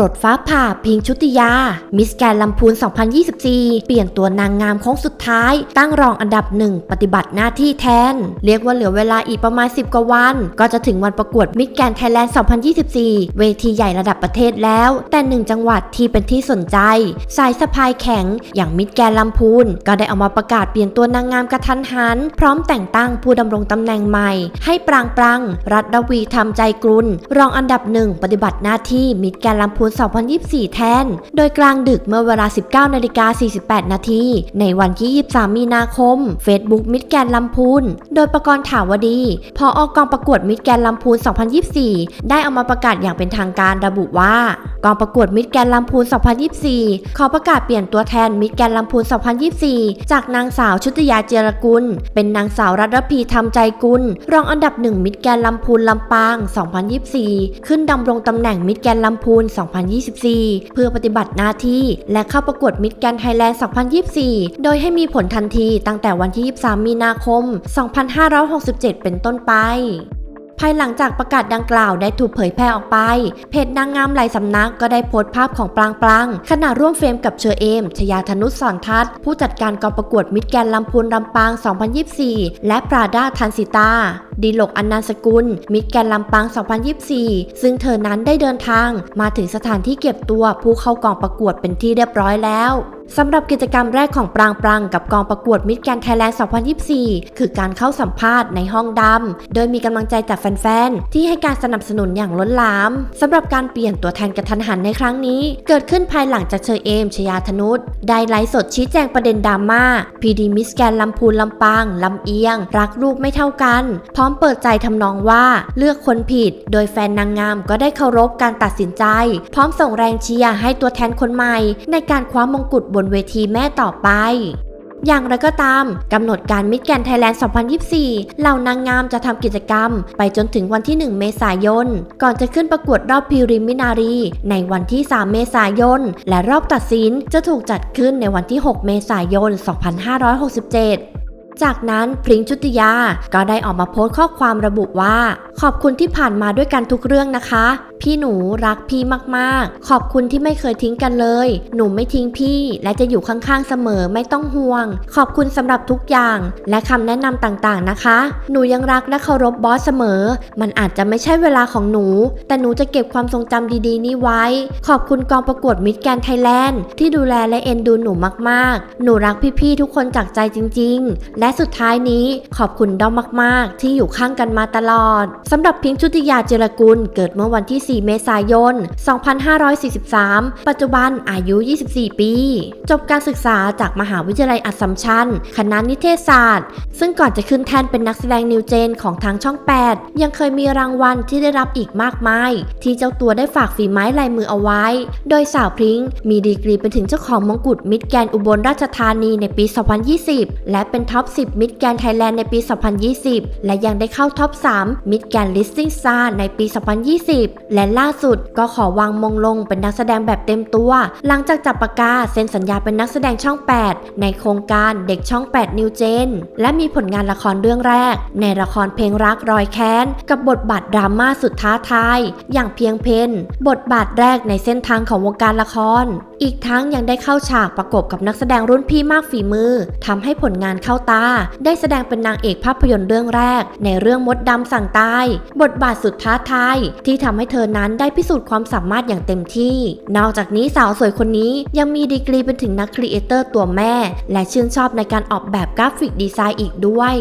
รดฟ้าผ่าพิงชุติยา มิสแกนลำพูน 2024 เปลี่ยนตัวนางงามโค้งสุดท้าย ตั้งรองอันดับหนึ่งปฏิบัติหน้าที่แทน เรียกว่าเหลือเวลาอีกประมาณ 10 กว่าวัน ก็จะถึงวันประกวดมิสแกนไทยแลนด์ 2024 เวทีใหญ่ระดับประเทศแล้ว แต่หนึ่งจังหวัดที่เป็นที่สนใจ สายสะพายแข็ง อย่างมิสแกนลำพูน ก็ได้ออกมาประกาศเปลี่ยนตัวนางงามกระทันหัน พร้อมแต่งตั้งผู้ดำรงตำแหน่งใหม่ ให้ปรางปรังรัตรวีทำใจกรุลรองอันดับหนึ่งปฏิบัติหน้าที่มิสแกนลำพูน2024 แทน โดยกลางดึกเมื่อเวลา 19นาฬิกา48 นาที ในวันที่ 23 มีนาคม Facebook มิสแกนลำพูน โดยประกรณ์ถาวดี พออกองประกวดมิสแกนลำพูน 2024 ได้เอามาประกาศอย่างเป็นทางการระบุว่ากองประกวดมิสแกนลำพูน 2024 ขอประกาศเปลี่ยนตัวแทนมิสแกนลำพูน 2024 จากนางสาวชุติยาเจรกุล เป็นนางสาวรัตรพีทำใจกุล รองอันดับหนึ่งมิสแกนลำพูนลำปาง 2024 ขึ้นดำรงตำแหน่งมิสแกนลำพูน 2024เพื่อปฏิบัติหน้าที่ และเข้าประกวดมิสแกนไทยแลนด์ 2024 โดยให้มีผลทันทีตั้งแต่วันที่ 23 มีนาคม 2567 เป็นต้นไปภายหลังจากประกาศดังกล่าวได้ถูกเผยแพร่ออกไป เพจนางงามหลายสำนักก็ได้โพสต์ภาพของปรางปรางขณะร่วมเฟรมกับเชอเอม ชยาธนุสสอนทัศน์ผู้จัดการกองประกวดมิตรแกนลำพูนลำปาง 2024 และปราดาทันสิตา ดีโลกอันนันสกุล มิตรแกนลำปาง 2024 ซึ่งเธอนั้นได้เดินทางมาถึงสถานที่เก็บตัวผู้เข้ากองประกวดเป็นที่เรียบร้อยแล้วสำหรับกิจกรรมแรกของปรางปรางกับกองประกวดมิตรแกนไทยแลนด์ 2024 คือการเข้าสัมภาษณ์ในห้องดำ โดยมีกำลังใจจากแฟนๆ ที่ให้การสนับสนุนอย่างล้นหลามสำหรับการเปลี่ยนตัวแทนกระทันหันในครั้งนี้ เกิดขึ้นภายหลังจากเชอเอม ชยาธนุษได้ไลฟ์สดชี้แจงประเด็นดราม่าพีดีมิสแกนลำพูนลำปางลำเอียง รักลูกไม่เท่ากัน พร้อมมเปิดใจทำนองว่าเลือกคนผิด โดยแฟนนางงามก็ได้เคารพการตัดสินใจ พร้อมส่งแรงเชียร์ให้ตัวแทนคนใหม่ ในการคว้ามงกุฎบนเวทีแม่ต่อไปอย่างไรก็ตาม กำหนดการมิดแกนไทยแลนด์ 2024 เหล่านางงามจะทำกิจกรรม ไปจนถึงวันที่ 1 เมษายน ก่อนจะขึ้นประกวดรอบพรีริมินารี ในวันที่ 3 เมษายน และรอบตัดสินจะถูกจัดขึ้นในวันที่ 6 เมษายน 2567 จากนั้นพริ้งชุติยาก็ได้ออกมาโพสต์ข้อความระบุว่า ขอบคุณที่ผ่านมาด้วยกันทุกเรื่องนะคะ พี่หนูรักพี่มากๆ ขอบคุณที่ไม่เคยทิ้งกันเลย หนูไม่ทิ้งพี่ และจะอยู่ข้างๆเสมอไม่ต้องห่วง ขอบคุณสำหรับทุกอย่าง และคำแนะนำต่างๆนะคะ หนูยังรักและเคารพบอสเสมอ มันอาจจะไม่ใช่เวลาของหนู แต่หนูจะเก็บความทรงจำดีๆ นี้ไว้ ขอบคุณกองประกวดมิตรแกนไทยแลนด์ที่ดูแลและเอ็นดูหนูมากๆ หนูรักพี่ๆทุกคนจากใจจริง ๆ และและสุดท้ายนี้ขอบคุณด้อมมาก ๆ ที่อยู่ข้างกันมาตลอดสำหรับพิงค์ชุติยาเจรกุล เกิดเมื่อวันที่ 4 เมษายน 2543 ปัจจุบันอายุ 24 ปี จบการศึกษาจากมหาวิทยาลัยอัสสัมชัญคณะนิเทศศาสตร์ ซึ่งก่อนจะขึ้นแท่นเป็นนักแสดงนิวเจนของทางช่อง 8 ยังเคยมีรางวัลที่ได้รับอีกมากมาย ที่เจ้าตัวได้ฝากฝีไม้ลายมือเอาไว้ โดยสาวพิงมีดีกรีเป็นถึงเจ้าของมงกุฎมิตรแกนอุบลราชธานีในปี 2020 และเป็นท็อป10มิตรแกนไทยแลนด์ในปี 2020 และยังได้เข้าท็อป3มิตรแกนลิสติ้งซาในปี 2020 และล่าสุดก็ขอวางมงลงเป็นนักแสดงแบบเต็มตัว หลังจากจับปากกาเซ็นสัญญาเป็นนักแสดงช่อง 8 ในโครงการเด็กช่อง8นิวเจนและมีผลงานละครเรื่องแรก ในละครเพลงรักรอยแค้น กับบทบาทดราม่าสุดท้าทาย อย่างเพียงเพนบทบาทแรกในเส้นทางของวงการละคร อีกทั้งยังได้เข้าฉากประกบกับนักแสดงรุ่นพี่มากฝีมือทำให้ผลงานเข้าตาา ได้แสดงเป็นนางเอกภาพยนตร์เรื่องแรก ในเรื่องมดดำสั่งตาย บทบาทสุดท้าทายที่ทำให้เธอนั้นได้พิสูจน์ความสามารถอย่างเต็มที่ นอกจากนี้สาวสวยคนนี้ยังมีดีกรีเป็นถึงนักครีเอเตอร์ตัวแม่ และชื่นชอบในการออกแบบกราฟิกดีไซน์อีกด้วย